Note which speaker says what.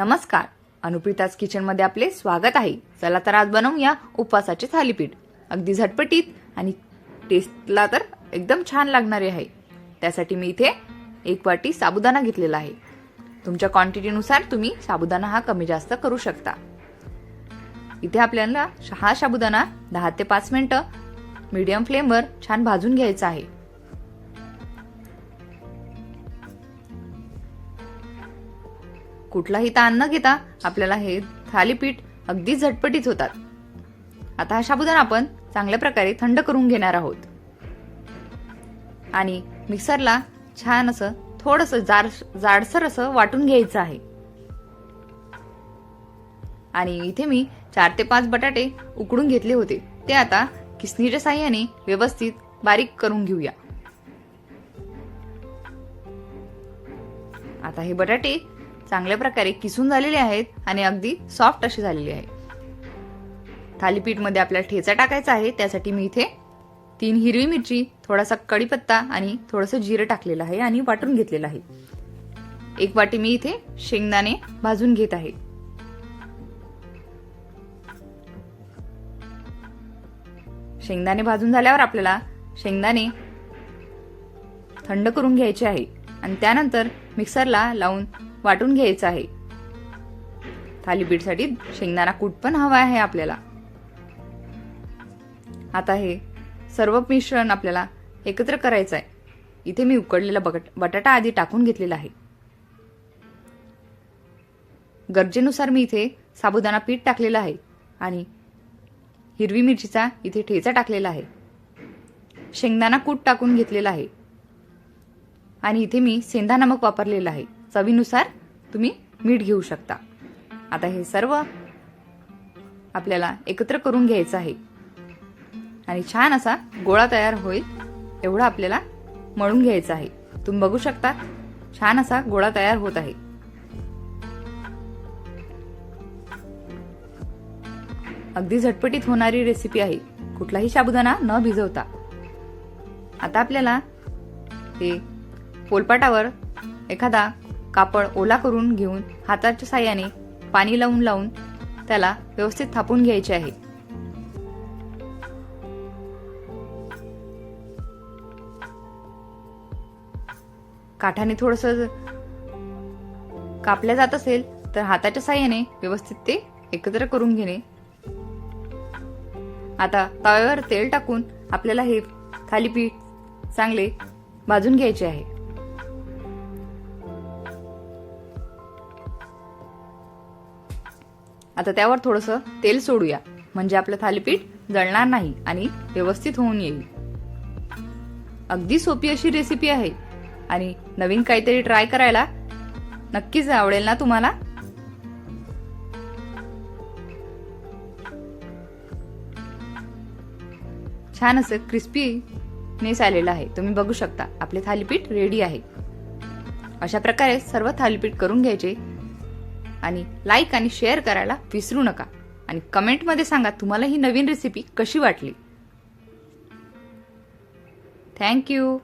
Speaker 1: नमस्कार. अनुप्रिताज किचनमध्ये आपले स्वागत आहे. चला तर आज बनवूया उपवासाचे थालीपीठ. अगदी झटपटीत आणि टेस्टला तर एकदम छान लागणारे आहे. त्यासाठी मी इथे एक वाटी साबुदाणा घेतलेला आहे. तुमच्या क्वांटिटीनुसार तुम्ही साबुदाणा हा कमी जास्त करू शकता. इथे आपल्याला हा साबुदाणा दहा ते पाच मिनटं मीडियम फ्लेमवर छान भाजून घ्यायचा आहे. कुठलाही ताण न घेता आपल्याला हे थालीपीठ अगदी झटपटीत होतात. आता हा साबुदाणा आपण चांगल्या प्रकारे थंड करून घेणार आहोत. आणि मिक्सरला छान असं थोडस जाड जाडसर असं वाटून घ्यायचं आहे. आणि इथे मी चार ते पाच बटाटे उकडून घेतले होते. ते आता किसणीच्या साह्याने व्यवस्थित बारीक करून घेऊया. आता हे बटाटे चांगल्या प्रकारे किसून झालेले आहेत आणि अगदी सॉफ्ट अशी झालेली आहे. थालीपीठमध्ये आपल्याला ठेचा टाकायचा आहे त्यासाठी मी इथे तीन हिरवी मिरची थोडासा कढीपत्ता आणि थोडंसं जिरं टाकलेलं आहे आणि वाटून घेतलेलं आहे. एक वाटी मी इथे शेंगदाणे भाजून घेत आहे. शेंगदाणे भाजून झाल्यावर आपल्याला शेंगदाणे थंड करून घ्यायचे आहे. आणि त्यानंतर मिक्सरला लावून वाटून घ्यायचं आहे. थालीपीठसाठी शेंगदाणा कूट पण हवा आहे आपल्याला. आता हे सर्व मिश्रण आपल्याला एकत्र करायचं आहे. इथे मी उकडलेला बकट बटाटा आधी टाकून घेतलेला आहे. गरजेनुसार मी इथे साबुदाणा पीठ टाकलेलं आहे आणि हिरवी मिरचीचा इथे ठेचा टाकलेला आहे. शेंगदाणा कूट टाकून घेतलेला आहे. आणि इथे मी सेंधा नमक वापरलेला आहे. चवीनुसार तुम्ही मीठ घेऊ शकता. आता हे सर्व आपल्याला एकत्र करून घ्यायचं आहे. आणि छान असा गोळा तयार होईल एवढा आपल्याला मळून घ्यायचा आहे. तुम्ही बघू शकता छान असा गोळा तयार होत आहे. अगदी झटपटीत होणारी रेसिपी आहे. कुठलाही साबुदाणा न भिजवता. आता आपल्याला हे पोलपाटावर एखादा कापड ओला करून घेऊन हाताच्या साह्याने पाणी लावून लावून त्याला व्यवस्थित थापून घ्यायचे आहे. काठाने थोडस कापल्या जात असेल तर हाताच्या साह्याने व्यवस्थित ते एकत्र करून घेणे. आता तव्यावर तेल टाकून आपल्याला हे थालीपीठ चांगले भाजून घ्यायचे आहे. आता त्यावर थोडंसं तेल सोडूया. म्हणजे आपलं थालीपीठ जळणार नाही आणि व्यवस्थित होऊन येईल. अगदी सोपी अशी रेसिपी आहे. आणि नवीन काहीतरी ट्राय करायला नक्कीच आवडेल ना तुम्हाला? छान असं क्रिस्पीनेस आलेलं आहे. तुम्ही बघू शकता आपले थालीपीठ रेडी आहे. अशा प्रकारे सर्व थालीपीठ करून घ्यायचे. आणि लाईक आणि शेअर करायला विसरू नका. आणि कमेंटमध्ये सांगा तुम्हाला ही नवीन रेसिपी कशी वाटली. थँक्यू